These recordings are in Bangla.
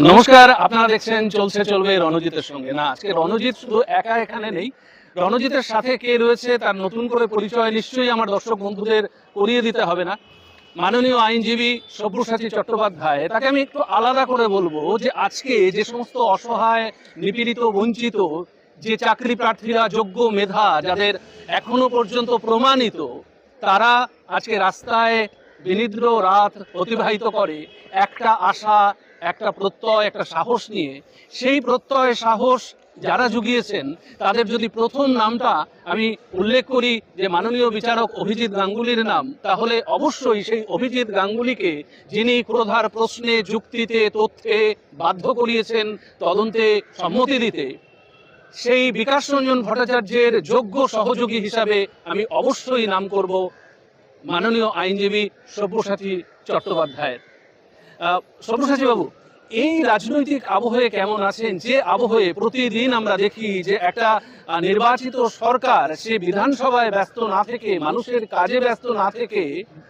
নমস্কার আপনারা দেখছেন চলছে চলবে রণজিতের সঙ্গে। না, আজকে রণজিৎ শুধু একা এখানে নেই। রণজিতের সাথে কে রয়েছে তার নতুন করে পরিচয় নিশ্চয়ই আমার দর্শক বন্ধুদের করিয়ে দিতে হবে না। মাননীয় আইনজীবী সব্যসাচী চট্টোপাধ্যায় তাকে আমি একটু আলাদা করে বলব যে আজকে যে সমস্ত অসহায়, নিপীড়িত, বঞ্চিত যে চাকরি প্রার্থীরা, যোগ্য মেধা যাদের এখনও পর্যন্ত প্রমাণিত, তারা আজকে রাস্তায় বিনিদ্র রাত অতিবাহিত করে। একটা আশা একটা প্রত্যয়, একটা সাহস নিয়ে, সেই প্রত্যয়, সাহস যারা জুগিয়েছেন, তাদের যদি প্রথম নামটা আমি উল্লেখ করি যে মাননীয় বিচারক অভিজিৎ গাঙ্গুলির নাম, তাহলে অবশ্যই সেই অভিজিৎ গাঙ্গুলিকে যিনি ক্রোধার প্রশ্নে, যুক্তিতে, তথ্যে বাধ্য করিয়েছেন, তদন্তে সম্মতি দিতে, সেই বিকাশ রঞ্জন ভট্টাচার্যের যোগ্য সহযোগী হিসাবে আমি অবশ্যই নাম করব মাননীয় আইনজীবী সব্যসাচী চট্টোপাধ্যায়ের। সব্যসাচী বাবু, এই রাজনৈতিক আবহে কেমন আছেন? যে আবহে প্রতিদিন আমরা দেখি যে একটা নির্বাচিত সরকার, সে বিধানসভায় ব্যস্ত না থেকে, মানুষের কাজে ব্যস্ত না থেকে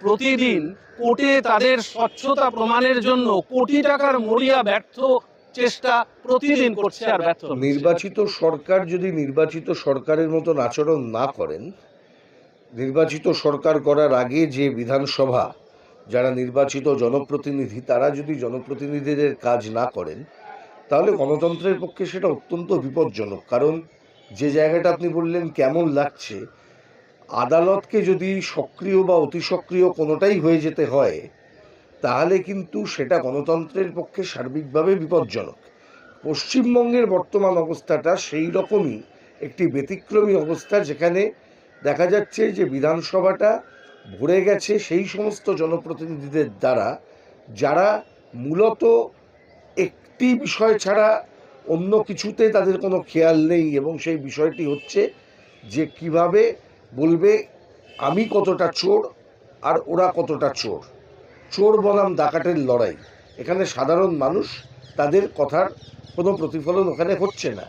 প্রতিদিন কোর্টে তাদের স্বচ্ছতা প্রমাণের জন্য কোটি টাকার মরিয়া ব্যর্থ চেষ্টা প্রতিদিন করছে আর ব্যর্থ নির্বাচিত সরকার যদি নির্বাচিত সরকারের মতন আচরণ না করেন, নির্বাচিত সরকার করার আগে যে বিধানসভা যারা নির্বাচিত জনপ্রতিনিধি, তারা যদি জনপ্রতিনিধিদের কাজ না করেন, তাহলে গণতন্ত্রের পক্ষে সেটা অত্যন্ত বিপজ্জনক। কারণ যে জায়গাটা আপনি বললেন কেমন লাগছে, আদালতকে যদি সক্রিয় বা অতি সক্রিয় কোনোটাই হয়ে যেতে হয়, তাহলে কিন্তু সেটা গণতন্ত্রের পক্ষে সার্বিকভাবে বিপজ্জনক। পশ্চিমবঙ্গের বর্তমান অবস্থাটা সেই রকমই, একটি ব্যতিক্রমী অবস্থা যেখানে দেখা যাচ্ছে যে বিধানসভাটা ভরে গেছে সেই সমস্ত জনপ্রতিনিধিদের দ্বারা, যারা মূলত একটি বিষয় ছাড়া অন্য কিছুতে তাদের কোনো খেয়াল নেই এবং সেই বিষয়টি হচ্ছে যে কীভাবে বলবে, আমি কতটা চোর আর ওরা কতটা চোর? চোর বনাম ডাকাতের লড়াই। এখানে সাধারণ মানুষ তাদের কথার কোনো প্রতিফলন ওখানে হচ্ছে না।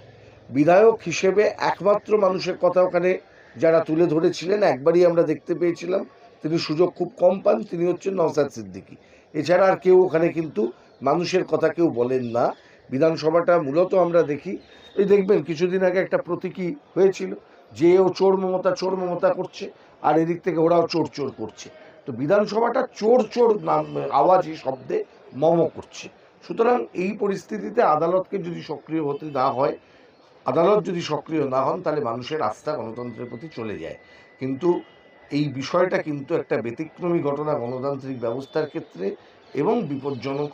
বিধায়ক হিসেবে একমাত্র মানুষের কথা ওখানে যারা তুলে ধরেছিলেন, একবারই আমরা দেখতে পেয়েছিলাম তিনি সুযোগ খুব কম পান, তিনি হচ্ছেন নওসাদ সিদ্দিকী। এছাড়া আর কেউ ওখানে কিন্তু মানুষের কথা কেউ বলেন না। বিধানসভাটা মূলত আমরা দেখি, এই দেখবেন কিছুদিন আগে একটা প্রতীকী হয়েছিল, যে ও চোর মমতা চোর মমতা করছে, আর এদিক থেকে ওরাও চোর চোর করছে। তো বিধানসভাটা চোর চোর নাম, আওয়াজে শব্দে মম করছে। সুতরাং এই পরিস্থিতিতে আদালতকে যদি সক্রিয় হতে না হয়, আদালত যদি সক্রিয় না হন, তাহলে মানুষের আস্থা গণতন্ত্রের প্রতি চলে যায়। কিন্তু এই বিষয়টা কিন্তু একটা ব্যতিক্রমী ঘটনা গণতান্ত্রিক ব্যবস্থার ক্ষেত্রে এবং বিপজ্জনক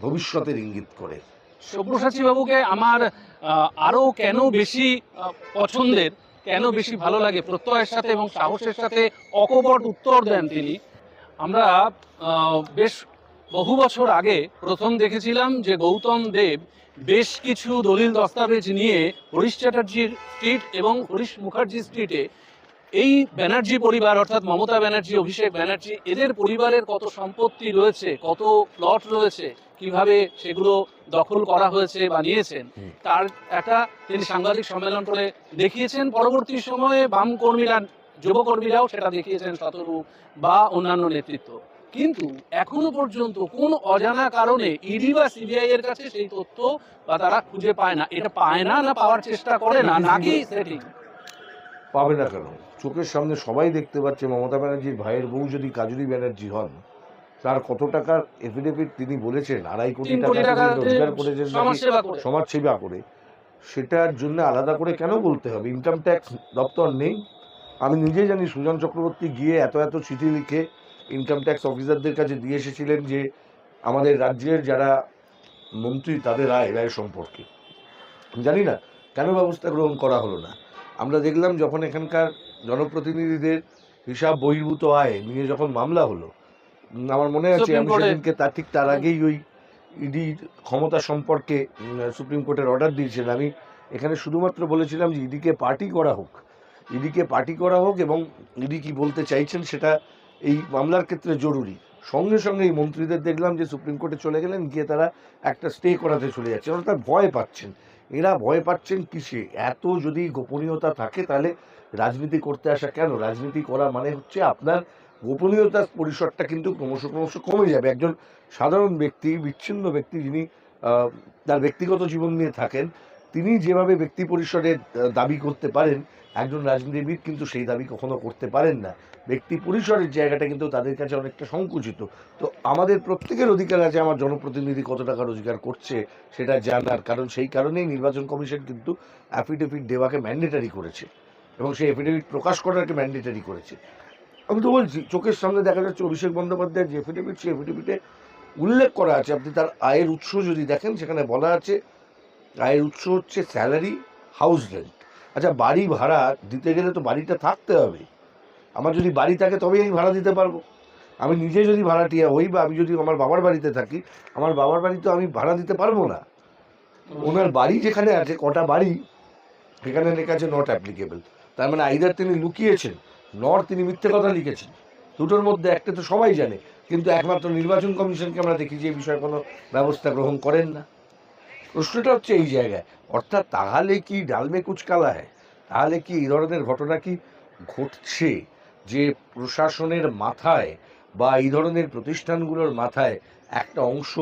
ভবিষ্যতের ইঙ্গিত করে। সব্যসাচী বাবুকে আমার আহ, আরও কেন বেশি পছন্দের কেন বেশি ভালো লাগে প্রত্যয়ের সাথে এবং সাহসের সাথে অকপট উত্তর দেন তিনি। আমরা বেশ বহু বছর আগে প্রথম দেখেছিলাম যে গৌতম দেব বেশ কিছু দলিল দস্তাবেজ নিয়ে হরিশ চ্যাটার্জির স্ট্রিট এবং হরিশ মুখার্জি স্ট্রিটে এই ব্যানার্জি পরিবার অর্থাৎ মমতা ব্যানার্জি অভিষেক ব্যানার্জি এদের পরিবারের কত সম্পত্তি রয়েছে কত প্লট রয়েছে কীভাবে সেগুলো দখল করা হয়েছে বা নিয়েছেন তার একটা তিনি সাংবাদিক সম্মেলন করে দেখিয়েছেন। পরবর্তী সময়ে বাম কর্মীরা যুবকর্মীরাও সেটা দেখিয়েছেন শতরূপ বা অন্যান্য নেতৃত্ব। কিন্তু এখনও পর্যন্ত কোন অজানা কারণে ইডি বা সিবিআই এর কাছে সেই তথ্য বা তারা খুঁজে পায় না। এটা পায় না না পাওয়ার চেষ্টা করে না নাকি সেটিং? পাবে না কেন? চোখের সামনে সবাই দেখতে পাচ্ছে মমতা ব্যানার্জির ভাইয়ের বউ যদি কাজুরি ব্যানার্জি হন তার কত টাকার এফিডেভিট তিনি বলেছেন? আড়াই কোটি টাকা রোজগার করেছেন নাকি? সমাজ সেবা করে। সমাজ সেবা করে। সেটার জন্য আলাদা করে কেন বলতে হবে? ইনকাম ট্যাক্স দপ্তর নেই। আমি নিজে জানি সুজন চক্রবর্তী গিয়ে এত এত চিঠি লিখে ইনকাম ট্যাক্স অফিসারদের কাছে দিয়ে এসেছিলেন যে আমাদের রাজ্যের যারা মন্ত্রী তাদের আয় ব্যয় সম্পর্কে। জানি না কেন ব্যবস্থা গ্রহণ করা হলো না? আমরা দেখলাম যখন এখানকার জনপ্রতিনিধিদের হিসাব বহির্ভূত আয় নিয়ে যখন মামলা হলো আমার মনে আছে আমি সেদিনকে তার ঠিক তার আগেই ওই ইডির ক্ষমতা সম্পর্কে সুপ্রিম কোর্টের অর্ডার দিয়েছিলেন আমি এখানে শুধুমাত্র বলেছিলাম যে ইডিকে পার্টি করা হোক ইডিকে পার্টি করা হোক এবং ইডি কি বলতে চাইছেন সেটা এই মামলার ক্ষেত্রে জরুরি। সঙ্গে সঙ্গে এই মন্ত্রীদের দেখলাম যে সুপ্রিম কোর্টে চলে গেলেন গিয়ে তারা একটা স্টে করাতে চলে যাচ্ছে অর্থাৎ ভয় পাচ্ছেন। এরা ভয় পাচ্ছেন কিসে? এত যদি গোপনীয়তা থাকে, তাহলে রাজনীতি করতে আসা কেন? রাজনীতি করা মানে হচ্ছে আপনার গোপনীয়তার পরিসরটা কিন্তু ক্রমশ ক্রমশ কমে যাবে। একজন সাধারণ ব্যক্তি, বিচ্ছিন্ন ব্যক্তি যিনি তার ব্যক্তিগত জীবন নিয়ে থাকেন, তিনি যেভাবে ব্যক্তি পরিসরে দাবি করতে পারেন একজন রাজনীতিবিদ কিন্তু সেই দাবি কখনো করতে পারেন না। ব্যক্তি পরিসরের জায়গাটা কিন্তু তাদের কাছে অনেকটা সংকুচিত। তো আমাদের প্রত্যেকের অধিকার আছে আমার জনপ্রতিনিধি কত টাকা রোজগার করছে সেটা জানার কারণ সেই কারণেই নির্বাচন কমিশন কিন্তু অ্যাফিডেভিট দেওয়াকে ম্যান্ডেটারি করেছে এবং সেই অ্যাফিডেভিট প্রকাশ করাকে ম্যান্ডেটারি করেছে। আমি তো বলছি, চোখের সামনে দেখা যাচ্ছে অভিষেক বন্দ্যোপাধ্যায়ের যে এফিডেভিট সেই এফিডেভিটে উল্লেখ করা আছে। আপনি তার আয়ের উৎস যদি দেখেন, সেখানে বলা আছে, আয়ের উৎস হচ্ছে স্যালারি হাউস রেন্ট আচ্ছা বাড়ি ভাড়া দিতে গেলে তো বাড়িটা থাকতে হবে। আমার যদি বাড়ি থাকে তবেই আমি ভাড়া দিতে পারব। আমি নিজে যদি ভাড়াটিয়া হই বা আমি যদি আমার বাবার বাড়িতে থাকি, আমার বাবার বাড়ি তো আমি ভাড়া দিতে পারব না। ওনার বাড়ি যেখানে আছে, কটা বাড়ি, সেখানে লেখা আছে নট অ্যাপ্লিকেবল তার মানে আইদার তিনি লুকিয়েছেন নট তিনি মিথ্যে কথা লিখেছেন। দুটোর মধ্যে একটা তো সবাই জানে, কিন্তু একমাত্র নির্বাচন কমিশনকে আমরা দেখি যে এই বিষয়ে কোনো ব্যবস্থা গ্রহণ করেন না। প্রশ্নটা হচ্ছে এই জায়গায়। অর্থাৎ তাহলে কি ডালমে কুচকালা হয়? তাহলে কি এই ধরনের ঘটনা কি? ঘটছে যে প্রশাসনের মাথায় বা এই ধরনের প্রতিষ্ঠানগুলোর মাথায় একটা অংশ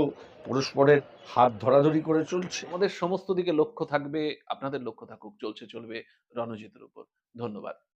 পরস্পরের হাত ধরাধরি করে চলছে? আমাদের সমস্ত দিকে লক্ষ্য থাকবে, আপনাদের লক্ষ্য থাকুক, চলছে, চলবে রণজিতের উপর। ধন্যবাদ।